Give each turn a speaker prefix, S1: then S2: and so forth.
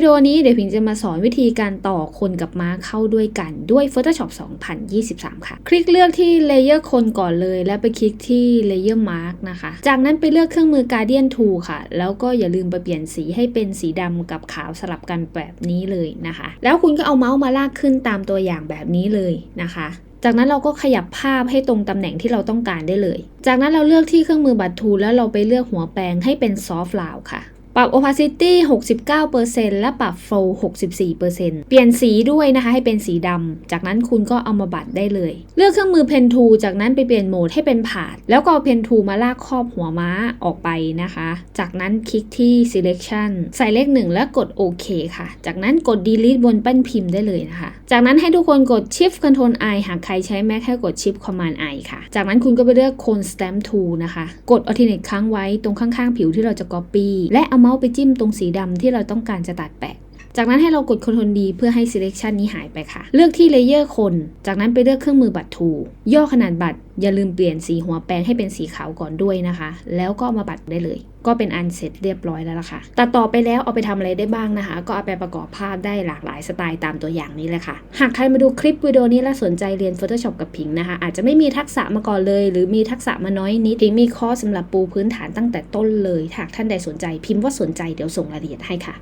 S1: วิดีโอนี้เดี๋ยวพิงจะมาสอนวิธีการต่อคนกับม้าเข้าด้วยกันด้วย Photoshop 2023 ค่ะ คลิกเลือกที่ Layer คนก่อนเลย แล้วไปคลิกที่ Layer Mark นะคะ จากนั้นไปเลือกเครื่องมือ Guardian Tool ค่ะ แล้วก็อย่าลืมไปเปลี่ยนสีให้เป็นสีดำกับขาวสลับกันแบบนี้เลยนะคะ แล้วคุณก็เอาเมาส์มาลากขึ้นตามตัวอย่างแบบนี้เลยนะคะจากนั้นเราก็ขยับภาพให้ตรงตำแหน่งที่เราต้องการได้เลย จากนั้นเราเลือกที่เครื่องมือบัตรทูแล้วเราไปเลือกหัวแปรงให้เป็น soft round ค่ะ ปรับ opacity 69%และปรับ flow 64%เปลี่ยนสีด้วยนะคะให้เป็นสีดำ จากนั้นคุณก็เอามาบัดได้เลย เลือกเครื่องมือ pen tool จากนั้นไปเปลี่ยนโหมดให้เป็นผาด แล้วก็เอา pen tool มาลากครอบหัวม้าออกไปนะคะ จากนั้นคลิกที่ selection ใส่เลขหนึ่งแล้วกดโอเคค่ะ จากนั้นกด delete บนแป้นพิมพ์ได้เลยนะคะ จากนั้นให้ทุกคนกด shift control i หากใครใช้ Mac ให้กด shift command i ค่ะ จากนั้นคุณก็ไปเลือก cone stamp tool นะคะ กด alternate ค้างไว้ตรงข้างๆผิวที่เราจะ copy และเอาเมาส์ไปจิ้มตรงสีดำที่เราต้องการจะตัดแปะ จากนั้นให้เรากด Ctrl D เพื่อให้ selection นี้หายไปค่ะ เลือกที่ layer คน จากนั้นไปเลือกเครื่องมือบัตรทูย่อขนาดบัตรอย่าลืมเปลี่ยนสีหัวแปรงให้เป็นสีขาวก่อนด้วยนะคะ แล้วก็มาบัตรได้เลย ก็เป็นอันเสร็จเรียบร้อยแล้วล่ะค่ะตัดต่อไปแล้วเอาไปทำอะไรได้บ้างนะคะ ก็เอาไปประกอบภาพได้หลากหลายสไตล์ตามตัวอย่างนี้เลยค่ะ หากใครมาดูคลิปวิดีโอนี้แล้วสนใจเรียน Photoshop กับพิงนะคะ อาจจะไม่มีทักษะมาก่อนเลย หรือมีทักษะมาน้อยนิดพิงมีคอร์สสำหรับปูพื้นฐานตั้งแต่ต้นเลยหากท่านใดสนใจพิมพ์ว่าสนใจเดี๋ยวส่งรายละเอียดให้ค่ะ